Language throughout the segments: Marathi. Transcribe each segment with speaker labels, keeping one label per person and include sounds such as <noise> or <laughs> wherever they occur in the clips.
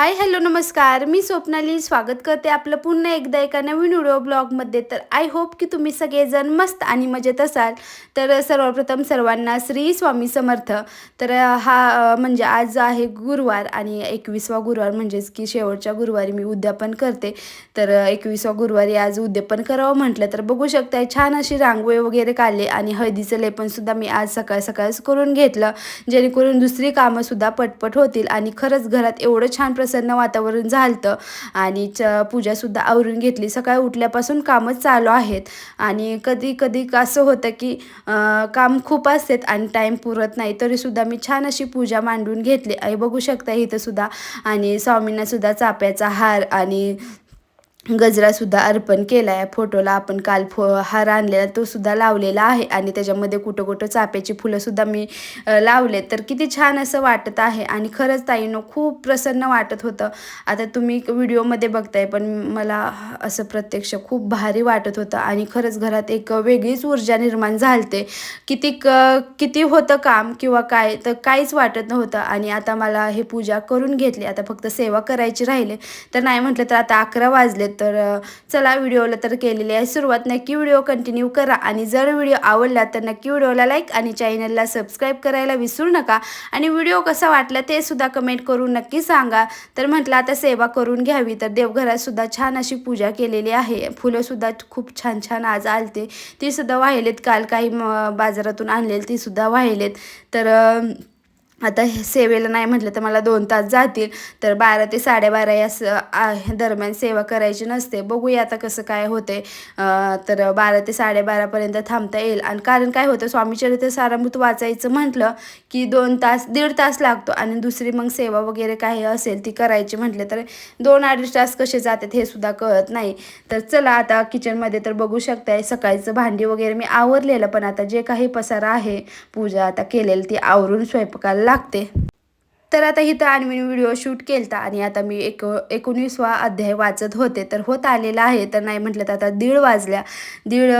Speaker 1: हाय हॅलो नमस्कार. मी स्वप्नाली. स्वागत करते आपलं पुन्हा एकदा एका नवीन व्हिडिओ ब्लॉगमध्ये. तर आय होप की तुम्ही सगळेजण मस्त आणि मजेत असाल. तर सर्वप्रथम सर्वांना श्री स्वामी समर्थ. तर हा म्हणजे आज आहे गुरुवार आणि एकवीसवा गुरुवार म्हणजेच की शेवटच्या गुरुवारी मी उद्यापन करते. तर एकवीसवा गुरुवारी आज उद्यापन करावं म्हटलं तर बघू शकताय छान अशी रांगोळी वगैरे काढले आणि हळदीचं लेपनसुद्धा मी आज सकाळ सकाळच करून घेतलं. जेणेकरून दुसरी कामंसुद्धा पटपट होतील आणि खरंच घरात एवढं छान प्रसन्न वातावरण झालं आणि च पूजासुद्धा आवरून घेतली. सकाळी उठल्यापासून कामच चालू आहेत. आणि कधी कधी असं होतं की काम खूप असतात आणि टाईम पुरत नाही. तरीसुद्धा मी छान अशी पूजा मांडून घेतली. आई बघू शकता इथंसुद्धा. आणि स्वामींनासुद्धा चाप्याचा हार आणि गजरासुद्धा अर्पण केला आहे फोटोला आपण काल फो हार आणलेला तो सुद्धा लावलेला आहे आणि त्याच्यामध्ये कुठं कुठं चाप्याची फुलंसुद्धा मी लावले तर किती छान असं वाटत आहे आणि खरंच ताईनो खूप प्रसन्न वाटत होतं. आता तुम्ही व्हिडिओमध्ये बघताय पण मला असं प्रत्यक्ष खूप भारी वाटत होतं आणि खरंच घरात एक वेगळीच ऊर्जा निर्माण झालते. किती क किती होतं काम किंवा काय तर काहीच वाटत नव्हतं आणि आता मला हे पूजा करून घेतली. आता फक्त सेवा करायची राहिले. तर नाही म्हटलं तर आता अकरा वाजले तर चला व्हिडिओला तर केलेली आहे सुरुवात. नक्की व्हिडिओ कंटिन्यू करा. आणि जर व्हिडिओ आवडला तर नक्की व्हिडिओला लाईक आणि चॅनलला सबस्क्राईब करायला विसरू नका. आणि व्हिडिओ कसा वाटला ते सुद्धा कमेंट करून नक्की सांगा. तर म्हटलं आता सेवा करून घ्यावी. तर देवघरात सुद्धा छान अशी पूजा केलेली आहे. फुलंसुद्धा खूप छान छान आज आलते. ती सुद्धा वाहिलेत. काल काही म, बाजारातून आणलेली ती सुद्धा वाहिलेत. तर आता हे सेवेला नाही म्हटलं तर मला दोन तास जातील. तर बारा ते साडेबारा या स दरम्यान सेवा करायची नसते. बघूया आता कसं काय होते. तर बारा ते साडेबारापर्यंत थांबता येईल. आणि कारण काय होतं स्वामीचरित्र सारामृत वाचायचं म्हटलं की दोन तास दीड तास लागतो. आणि दुसरी मग सेवा वगैरे काही असेल ती करायची म्हटलं तर दोन अडीच तास कसे जातात हे सुद्धा कळत नाही. तर चला आता किचनमध्ये तर बघू शकताय सकाळचं भांडी वगैरे मी आवरलेलं पण आता जे काही पसारा आहे पूजा आता केलेली ती आवरून स्वयंपाकाला लागते. तर आता इथं आणवीन व्हिडिओ शूट केलता आणि आता मी एक एकोणीसवा अध्याय वाचत होते. तर होत आलेला आहे. तर नाही म्हटलं तर आता दीड वाजल्या. दीड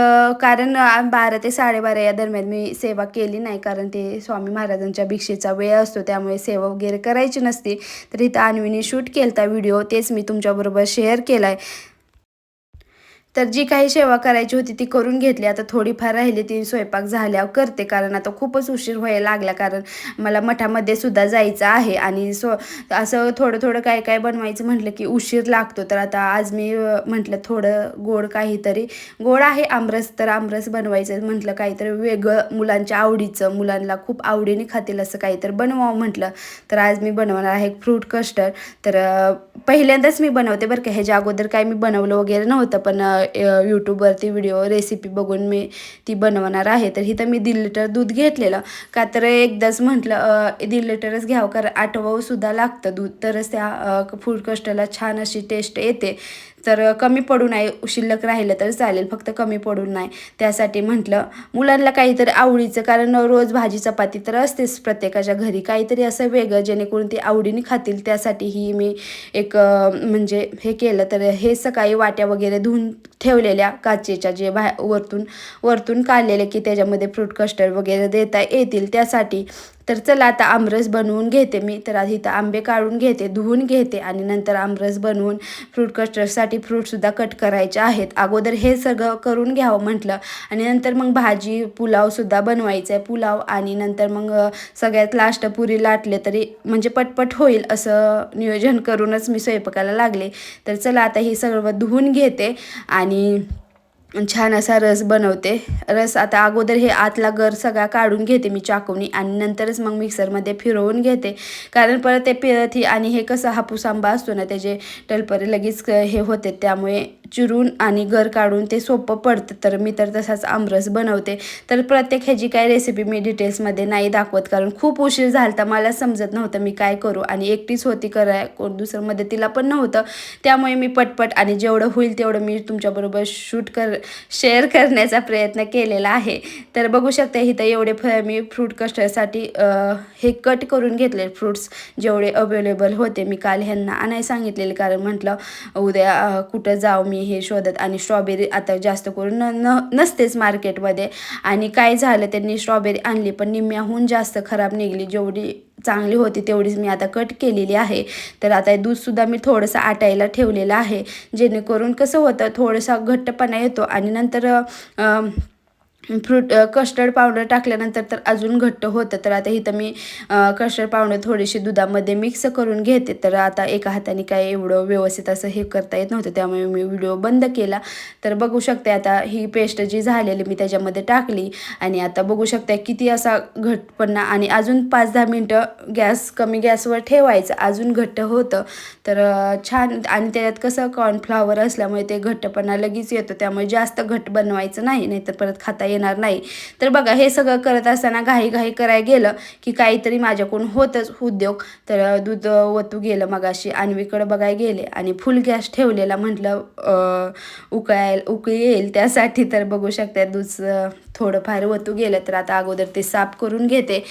Speaker 1: कारण बारा ते साडेबारा या दरम्यान मी सेवा केली नाही. कारण ते स्वामी महाराजांच्या भिक्षेचा वेळ असतो. त्यामुळे सेवा वगैरे करायची नसती. तर इथं आणवीने शूट केलता व्हिडिओ. तेच मी तुमच्याबरोबर शेअर केला आहे तर जी काही सेवा करायची होती ती करून घेतली. आता थोडीफार राहिली ती स्वयंपाक झाल्यावर करते कारण आता खूपच उशीर व्हायला लागला कारण मला मठामध्ये सुद्धा जायचं आहे आणि सो असं थोडं थोडं काय काय बनवायचं म्हटलं की उशीर लागतो. तर आता आज मी म्हटलं थोडं गोड काहीतरी गोड आहे आमरस तर आमरस बनवायचं म्हटलं काहीतरी वेगळं मुलांच्या आवडीचं मुलांना खूप आवडीने खातील असं काहीतरी बनवावं म्हटलं. तर आज मी बनवणार आहे फ्रूट कस्टर्ड. तर पहिल्यांदाच मी बनवते बरं का ह्याच्या अगोदर काय मी बनवलं वगैरे नव्हतं पण यूट्यूबवरती व्हिडिओ रेसिपी बघून मी ती बनवणार आहे. तर इथं मी दीड लिटर दूध घेतलेलं. का तर एकदाच म्हटलं दीड लिटरच घ्यावं कारण आठवावंसुद्धा लागतं दूध. तरच त्या फूड कस्टला छान अशी टेस्ट येते. तर कमी पडू नाही शिल्लक राहिलं तर चालेल फक्त कमी पडू नाही. त्यासाठी म्हटलं मुलांना काहीतरी आवडीचं कारण रोज भाजी चपाती तर असतेच प्रत्येकाच्या घरी. काहीतरी असं वेगळं जेणेकरून ते आवडीने खातील. त्यासाठीही मी एक म्हणजे हे केलं. तर हे सकाळी वाट्या वगैरे धुवून ठेवलेल्या काचेच्या जे बाहेर वरतून वरतून काढलेले की त्याच्यामध्ये फ्रूट कस्टर्ड वगैरे देता येतील. त्यासाठी तर चला आता आमरस बनवून घेते मी. तर आधी इथं आंबे काढून घेते धुवून घेते आणि नंतर आमरस बनवून फ्रूट कस्टर्डसाठी फ्रूटसुद्धा कट करायचे आहेत. अगोदर हे सगळं करून घ्यावं म्हटलं आणि नंतर मग भाजी पुलावसुद्धा बनवायचं आहे पुलाव आणि नंतर मग सगळ्यात लास्ट पुरी लाटले तरी म्हणजे पटपट होईल असं नियोजन करूनच मी स्वयंपाकाला लागले. तर चला आता हे सगळं धुवून घेते आणि छान असा रस बनवते. रस आता अगोदर हे आतला गर सगळा काढून घेते मी चाकूनी आणि नंतरच मग मिक्सरमध्ये फिरवून घेते. कारण परत ते पिळत आणि हे कसं हापूस आंबा असतो ना त्याचे टलपरे लगेच हे होते. त्यामुळे चिरून आणि गर काढून ते सोपं पडतं. तर मी तर तसाच आमरस बनवते. तर प्रत्येक ह्याची काय रेसिपी मी डिटेल्समध्ये नाही दाखवत. कारण खूप उशीर झाला तर मला समजत नव्हतं मी काय करू. आणि एकटीच होती कराय कोण दुसरं मदतीला पण नव्हतं. त्यामुळे मी पटपट आणि जेवढं होईल तेवढं मी तुमच्याबरोबर शूट कर शेअर करण्याचा प्रयत्न केलेला आहे. तर बघू शकता इथं एवढे फ मी फ्रूट कस्टर्डसाठी हे कट करून घेतले फ्रूट्स जेवढे अवेलेबल होते. मी काल ह्यांना आणाय सांगितलेले कारण म्हटलं उद्या कुठं जाऊ मी हे शोधत? आणि स्ट्रॉबेरी आता जास्त करून न न नसतेच मार्केटमध्ये आणि काय झालं त्यांनी स्ट्रॉबेरी आणली पण निम्म्याहून जास्त खराब निघली. जेवढी चांगली होती तेवढीच मी आता कट केलेली आहे. तर आता हे दूधसुद्धा मी थोडंसं आटायला ठेवलेलं आहे. जेणेकरून कसं होतं थोडंसं घट्टपणा येतो आणि नंतर फ्रूट कस्टर्ड पावडर टाकल्यानंतर तर अजून घट्ट होतं. तर आता इथं मी कस्टर्ड पावडर थोडीशी दुधामध्ये मिक्स करून घेते. तर आता एका हाताने काय एवढं व्यवस्थित असं हे करता येत नव्हतं. त्यामुळे मी व्हिडिओ बंद केला. तर बघू शकते आता ही पेस्ट जी झालेली मी त्याच्यामध्ये टाकली. आणि आता बघू शकता किती असा घट्टपणा आणि अजून पाच दहा मिनटं गॅस कमी गॅसवर ठेवायचं. अजून घट्ट होतं. तर छान आणि त्याच्यात कसं कॉर्नफ्लावर असल्यामुळे ते घट्टपणा लगेच येतो. त्यामुळे जास्त घट्ट बनवायचं नाही. नाहीतर परत खाता येणार नाही. तर बघा हे सगळं करत असताना घाई घाई करायला गेलं की काहीतरी माझ्याकडून होतच उद्योग. तर दूध ओतू गेलं मगाशी. आणवीकडं बघाय गेले आणि फुल गॅस ठेवलेला म्हटलं उकळायला उकळी येईल त्यासाठी तर बघू शकता दूध थोडंफार ओतू गेलं तर आता अगोदर ते साफ करून घेते.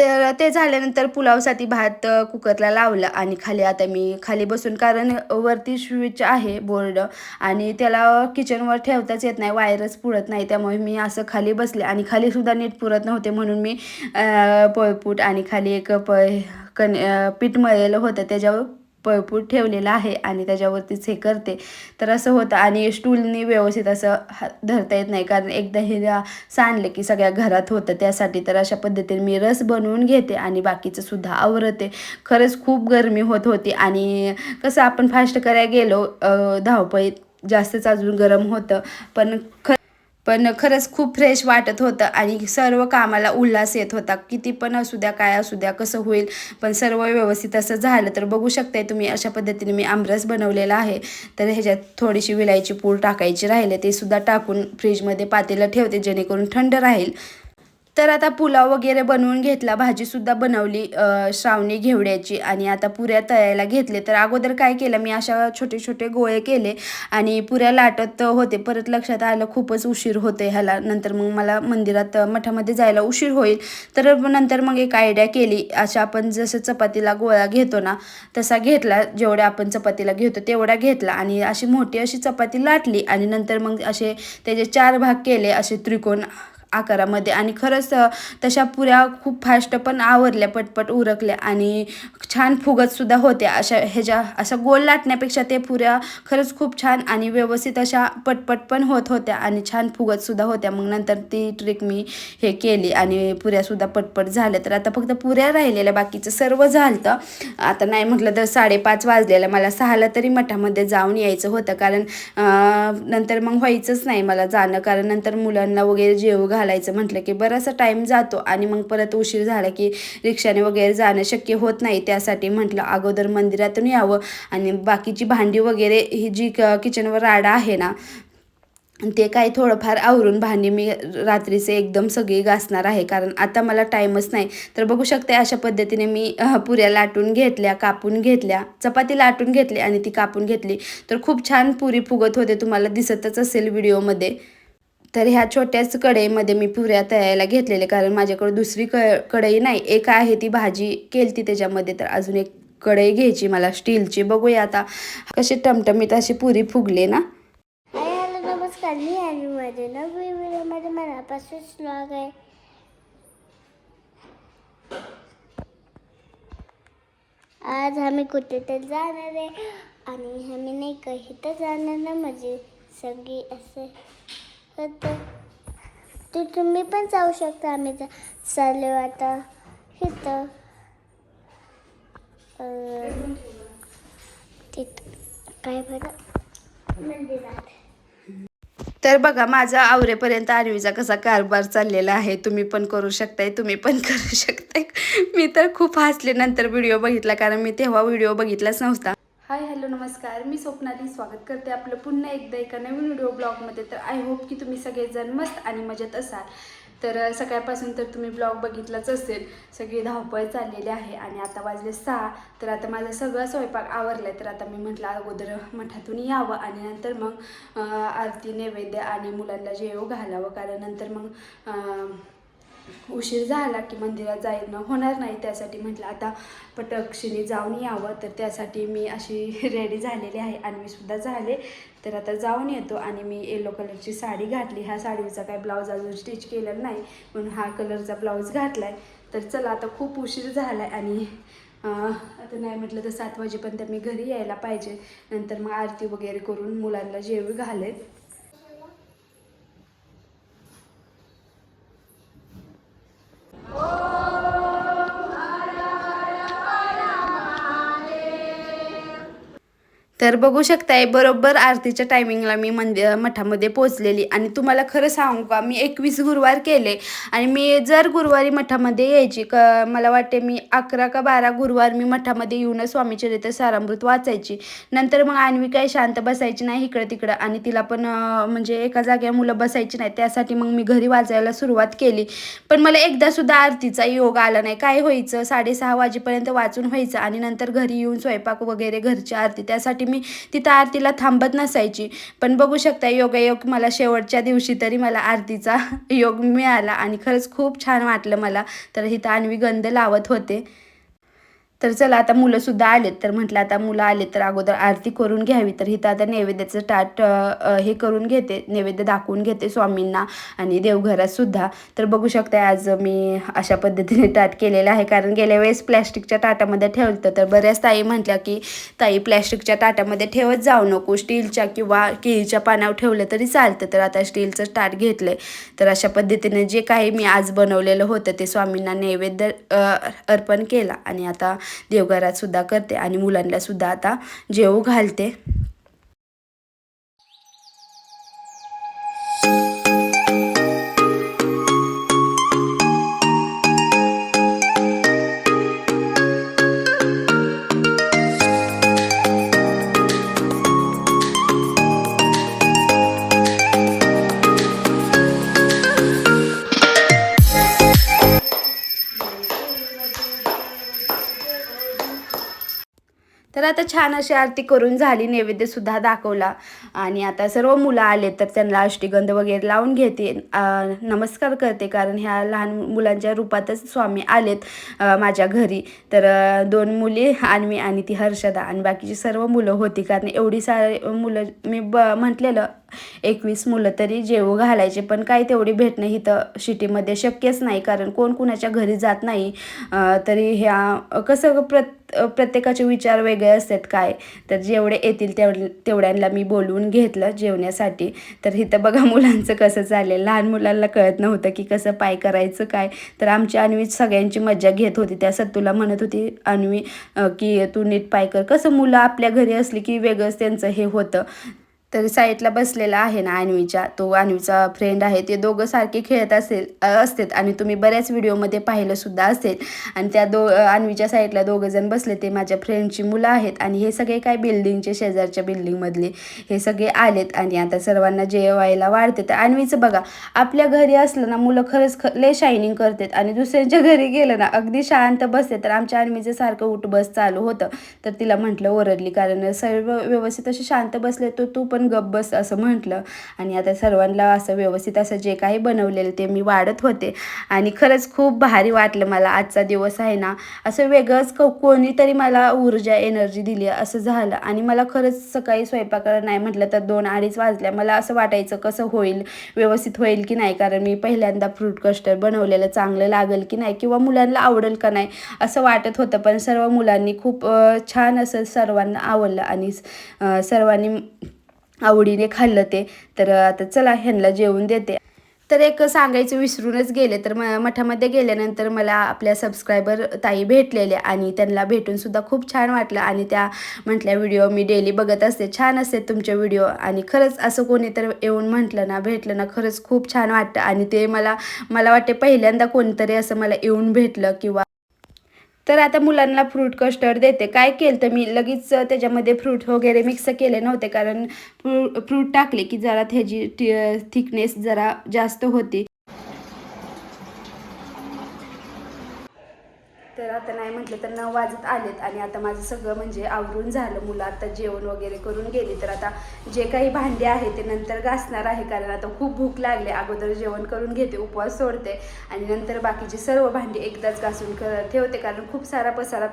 Speaker 1: तर ते झाल्यानंतर पुलावसाठी भात कुकरला लावला आणि खाली आता मी खाली बसून कारण वरती स्विच आहे बोर्ड आणि त्याला किचनवर ठेवताच येत नाही वायरच पुरत नाही. त्यामुळे मी असं खाली बसले आणि खाली सुद्धा नीट पुरत नव्हते म्हणून मी पोयपूट पळपूट आणि खाली एक प कन पीठ मळलेलं होतं. त्याच्यावर पळपूट ठेवलेलं आहे आणि त्याच्यावरतीच हे करते. तर असं होतं आणि स्टूलनी व्यवस्थित असं हा धरता येत नाही. कारण एकदा हे जा- सांडलं की सगळ्या घरात होतं त्यासाठी. तर अशा पद्धतीने मी रस बनवून घेते आणि बाकीचं सुद्धा आवरते. खरंच खूप गरमी होत होती आणि कसं आपण फास्ट करायला गेलो धावपळीत जास्तच अजून गरम होतं. पण ख पण खरंच खूप फ्रेश वाटत होतं आणि सर्व कामाला उल्हास येत होता. किती पण असू द्या काय असू द्या कसं होईल पण सर्व व्यवस्थित असं झालं. तर बघू शकताय तुम्ही अशा पद्धतीने मी आमरस बनवलेला आहे. तर ह्याच्यात थोडीशी विलायची पूड टाकायची राहिले ते सुद्धा टाकून फ्रीजमध्ये पातेलं ठेवते जेणेकरून थंड राहील. तर आता पुलाव वगैरे बनवून घेतला भाजीसुद्धा बनवली श्रावणी घेवड्याची आणि आता पुऱ्या तळायला घेतले. तर अगोदर काय केलं मी अशा छोटे छोटे गोळे केले आणि पुऱ्या लाटत होते. परत लक्षात आलं खूपच उशीर होते ह्याला. नंतर मग मला मंदिरात मठामध्ये जायला उशीर होईल. तर नंतर मग एक आयडिया केली. अशा आपण जसं चपातीला गोळा घेतो ना तसा घेतला. जेवढ्या आपण चपातीला घेतो तेवढा घेतला आणि अशी मोठी अशी चपाती लाटली आणि नंतर मग असे त्याचे चार भाग केले असे त्रिकोण आकारामध्ये. आणि खरंच तशा पुऱ्या खूप फास्ट पण आवरल्या पटपट उरकल्या आणि छान फुगतसुद्धा होत्या. अशा ह्याच्या अशा गोल लाटण्यापेक्षा ते पुऱ्या खरंच खूप छान आणि व्यवस्थित अशा पटपट पण होत होत्या आणि छान फुगतसुद्धा होत्या. मग नंतर ती ट्रिक मी हे केली आणि पुऱ्यासुद्धा पटपट झाल्या. तर आता फक्त पुऱ्या राहिलेल्या बाकीचं सर्व झालं आता नाही म्हटलं तर साडेपाच वाजलेलं. मला सहाला तरी मठामध्ये जाऊन यायचं होतं. कारण नंतर मग व्हायचंच नाही मला जाणं. कारण नंतर मुलांना वगैरे जेव घालायचं. म्हटलं की बराचसा टाईम जातो आणि मग परत उशीर झाला की रिक्षाने वगैरे जाणं शक्य होत नाही. त्यासाठी म्हटलं अगोदर मंदिरातून यावं आणि बाकीची भांडी वगैरे ही जी क किचनवर राडा आहे ना ते काही थोडंफार आवरून भांडी मी रात्रीचे एकदम सगळी घासणार आहे. कारण आता मला टाईमच नाही. तर बघू शकते अशा पद्धतीने मी पुऱ्या लाटून घेतल्या कापून घेतल्या चपाती लाटून घेतली आणि ती कापून घेतली. तर खूप छान पुरी फुगत होते तुम्हाला दिसतच असेल व्हिडिओमध्ये तर ह्या छोट्याच कढईमध्ये मी पुऱ्या तळायला घेतलेले कारण माझ्याकडे दुसरी क कढई नाही. एक आहे ती भाजी केलती त्याच्यामध्ये तर अजून एक कढई घ्यायची मला स्टीलची. बघूया आता कशी टमटमीत अशी पुरी फुगले ना.
Speaker 2: नमस्कार. मी आणि माझे नवीन व्हिडिओमध्ये मनापासून स्वागत आहे. आज आम्ही कुठेतरी जाणार आहे आणि आम्ही नाही का जाणार ना म्हणजे सगळी असं ते तुम्ही पण जाऊ शकता आम्ही जा चाललो आता. इथं. तिथं. काय बरं? मंदिरात
Speaker 1: तर बघा माझा आवरेपर्यंत आर्वीचा कसा कारभार चाललेला आहे तुम्ही पण करू शकताय तुम्ही पण <laughs> करू शकताय. मी तर खूप हसले नंतर व्हिडिओ बघितला कारण मी तेव्हा व्हिडिओ बघितलाच नव्हता. हाय हॅलो नमस्कार. मी स्वप्नाली. स्वागत करते आपलं पुन्हा एकदा एका नवीन व्हिडिओ ब्लॉगमध्ये तर आय होप की तुम्ही सगळेजण मस्त आणि मजेत असाल. तर सकाळपासून तर तुम्ही ब्लॉग बघितलाच असेल. सगळी धावपळ चाललेली आहे आणि आता वाजले सहा. तर आता माझा सगळा स्वयंपाक आवरला आहे तर आता मी म्हटलं अगोदर मठातून यावं आणि नंतर मग आरती नैवेद्य आणि मुलांना जेव घालावं. कारण नंतर मग उशीर झाला की मंदिरात जायनं होणार नाही त्यासाठी म्हटलं आता पटक्षिणी जाऊन यावं. तर त्यासाठी मी अशी <laughs> रेडी झालेली आहे आणि मी सुद्धा झाले. तर आता जाऊन येतो आणि मी येलो कलरची साडी घातली. ह्या साडीचा काय ब्लाऊज अजून स्टिच केलेला नाही म्हणून हा कलरचा ब्लाऊज घातला आहे तर चला आता खूप उशीर झाला आहे आणि आता नाही म्हटलं तर सात वाजेपर्यंत मी घरी यायला पाहिजे. नंतर मग आरती वगैरे करून मुलांना जेवी Oh! तर बघू शकताय बरोबर आरतीच्या टायमिंगला मी मंदिर मठामध्ये पोचलेली आणि तुम्हाला खरं सांगू का मी एकवीस गुरुवार केले. आणि मी जर गुरुवारी मठामध्ये यायची क मला वाटते मी अकरा का बारा गुरुवार मी मठामध्ये येऊनच स्वामीचरित्र सारामृत वाचायची. नंतर मग आणवी काही शांत बसायची नाही इकडं तिकडं आणि तिला पण म्हणजे एका जाग्या मुलं बसायची नाही त्यासाठी मग मी घरी वाचायला सुरुवात केली. पण मला एकदा सुद्धा आरतीचा योग आला नाही. काय व्हायचं? साडेसहा वाजेपर्यंत वाचून व्हायचं. आणि नंतर घरी येऊन स्वयंपाक वगैरे घरची आरती त्यासाठी मी तिथं आरतीला थांबत नसायची. पण बघू शकता योगायोग मला शेवटच्या दिवशी तरी मला आरतीचा <laughs> योग मिळाला आणि खरंच खूप छान वाटलं मला. तर इथं आणवी गंध लावत होते. तर चला आता मुलंसुद्धा आलेत. तर म्हटलं आता मुलं आले तर अगोदर आरती करून घ्यावी. तर इथं आता नैवेद्याचं ताट हे करून घेते. नैवेद्य दाखवून घेते स्वामींना आणि देवघरात सुद्धा. तर बघू शकता आज मी अशा पद्धतीने ताट केलेलं आहे. कारण गेल्या वेळेस प्लॅस्टिकच्या ताटामध्ये ठेवलं तर बऱ्याच ताई म्हटल्या की ताई प्लॅस्टिकच्या ताटामध्ये ठेवत जाऊ नको. स्टीलच्या किंवा केळीच्या पानावर ठेवलं तरी चालतं. तर आता स्टीलचं ताट घेतलं तर अशा पद्धतीने जे काही मी आज बनवलेलं होतं ते स्वामींना नैवेद्य अर्पण केला. आणि आता देवघरात सुद्धा करते आणि मुलांना सुद्धा आता जेवू घालते. आता छान अशी आरती करून झाली नैवेद्य सुद्धा दाखवला. आणि आता सर्व मुलं आले तर त्यांना अष्टीगंध वगैरे लावून घेते. नमस्कार करते कारण ह्या लहान मुलांच्या रूपातच स्वामी आलेत माझ्या घरी. तर दोन मुली आणि मी आणि ती हर्षदा. आणि बाकीची सर्व मुलं होती कारण एवढी सारी मुलं मी ब म्हटलेलं एकवीस मुलं तरी जेवू घालायचे पण काय तेवढी भेटणं इथं शिटीमध्ये शक्यच नाही कारण कोण कुणाच्या घरी जात नाही. तरी ह्या कसं प्रत प्रत्येकाचे विचार वेगळे असतात काय. तर जेवढे येतील तेव तेवढ्यांना मी बोलवून घेतलं जेवण्यासाठी. तर इथं बघा मुलांचं कसं चालेल लहान मुलांना कळत नव्हतं की कसं पाय करायचं काय. तर आमची अन्वी सगळ्यांची मज्जा घेत होती. त्या सत्तूला म्हणत होती अन्वी की तू नीट पाय कर. कसं मुलं आपल्या घरी असली की वेगळंच त्यांचं हे होतं. तर साईडला बसलेला आहे ना अन्वीच्या तो अन्वीचा फ्रेंड आहे. ते दोघं सारखे खेळत असेल असतात. आणि तुम्ही बऱ्याच व्हिडिओमध्ये पाहिलं सुद्धा असेल. आणि त्या दो आणवीच्या अन्वीच्या साईडला दोघं जण बसले. ते माझ्या फ्रेंडची मुलं आहेत. आणि हे सगळे काय बिल्डिंगचे शेजारच्या बिल्डिंगमधले हे सगळे आलेत. आणि आता सर्वांना जेवायला वाढते. तर अन्वीचं बघा आपल्या घरी असलं ना मुलं खरंच ख लय शायनिंग करतात. आणि दुसऱ्यांच्या घरी गेलं ना अगदी शांत बसते. तर आमच्या अन्वीचं सारखं उठ बस चालू होतं. तर तिला म्हटलं ओरडली. कारण सर्व व्यवस्थित असे शांत बसले तर तू पण गप बस असं म्हटलं. आणि आता सर्वांना असं व्यवस्थित असं जे काही बनवलेलं ते मी वाढत होते. आणि खरंच खूप भारी वाटलं मला. आजचा दिवस आहे ना असं वेगळंच क कोणीतरी मला ऊर्जा एनर्जी दिली असं झालं. आणि मला खरंच सकाळी स्वयंपाकाला नाही म्हटलं तर दोन अडीच वाजल्या. मला असं वाटायचं कसं होईल व्यवस्थित होईल की नाही? कारण मी पहिल्यांदा फ्रूट कस्टर्ड बनवलेलं चांगलं लागेल की नाही? किंवा मुलांना आवडेल का नाही? असं वाटत होतं. पण सर्व मुलांनी खूप छान असं सर्वांना आवडलं. आणि सर्वांनी आवडीने खाल्लं ते. तर आता चला ह्यांना जेवून देते. तर एक सांगायचं विसरूनच गेले. तर म मठामध्ये गेल्यानंतर मला आपल्या सबस्क्रायबर ताई भेटलेल्या आणि त्यांना भेटून सुद्धा खूप छान वाटलं आणि त्या म्हटल्या व्हिडिओ मी डेली बघत असते. छान असते तुमचे व्हिडिओ. आणि खरंच असं कोणी तर येऊन म्हटलं ना भेटलं ना खरंच खूप छान वाटतं. आणि ते मला मला वाटते पहिल्यांदा कोणतरी असं मला येऊन भेटलं किंवा तर आता मुलांना फ्रूट कस्टर्ड देते. काय केलं तर मी? लगेच त्याच्यामध्ये फ्रूट वगैरे मिक्स केले नव्हते. कारण फ्रू फ्रूट टाकले की जरा त्याची थिकनेस जरा जास्त होती तर आता नाही म्हटलं तर नऊ वाजत आलेत आणि आता माझं सगळं म्हणजे आवरून झालं. मुलं आता जेवण वगैरे करून गेली तर आता जे काही भांडे आहे ते नंतर घासणार आहे कारण आता खूप भूक लागली. अगोदर जेवण करून घेते उपवास सोडते आणि नंतर बाकीचे सर्व भांडी एकदाच घासून ठेवते कारण खूप सारा पसारा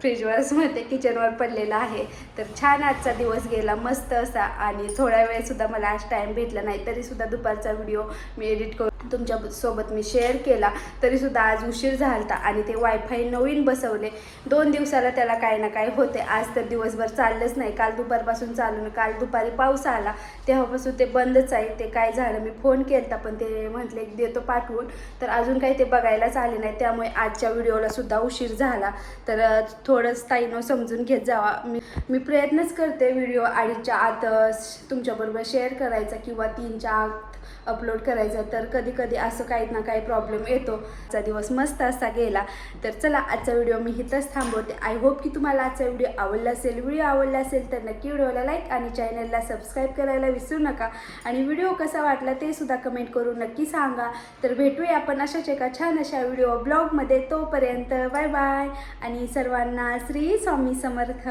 Speaker 1: फ्रीजवरच म्हणते किचनवर पडलेला आहे. तर छान आजचा दिवस गेला मस्त असा आणि थोड्या वेळसुद्धा मला आज टाईम भेटला नाही तरीसुद्धा दुपारचा व्हिडिओ मी एडिट करून तुमच्यासोबत मी शेअर केला तरीसुद्धा आज उशीर झाला आणि ते वायफाय नवीन बसवले. दोन दिवसाला त्याला काही ना काही होते. आज तर दिवसभर चाललंच नाही. काल दुपारपासून चालून काल दुपारी पाऊस आला. तेव्हापासून ते बंदच आहे. ते काय झालं मी फोन केला पण ते म्हटले देतो पाठवून. तर अजून काही ते बघायलाच आले नाही. त्यामुळे आजच्या व्हिडिओला सुद्धा उशीर झाला. तर थोडंच ताईनं समजून घेत जावा. मी मी प्रयत्नच करते व्हिडिओ अडीचच्या आत तुमच्याबरोबर शेअर करायचा किंवा तीनच्या अपलोड करायचा तर कधी कधी असं काही ना काही प्रॉब्लेम येतो. आजचा दिवस मस्त असा गेला. तर चला आजचा व्हिडिओ मी इथंच थांबवते. आय होप की तुम्हाला आजचा व्हिडिओ आवडला असेल. व्हिडिओ आवडला असेल तर नक्की व्हिडिओला लाईक आणि चॅनलला सबस्क्राईब करायला विसरू नका. आणि व्हिडिओ कसा वाटला ते सुद्धा कमेंट करून नक्की सांगा. तर भेटूया आपण अशाच एका छान अशा व्हिडिओ ब्लॉगमध्ये तोपर्यंत बाय बाय आणि सर्वांना श्री स्वामी समर्थ.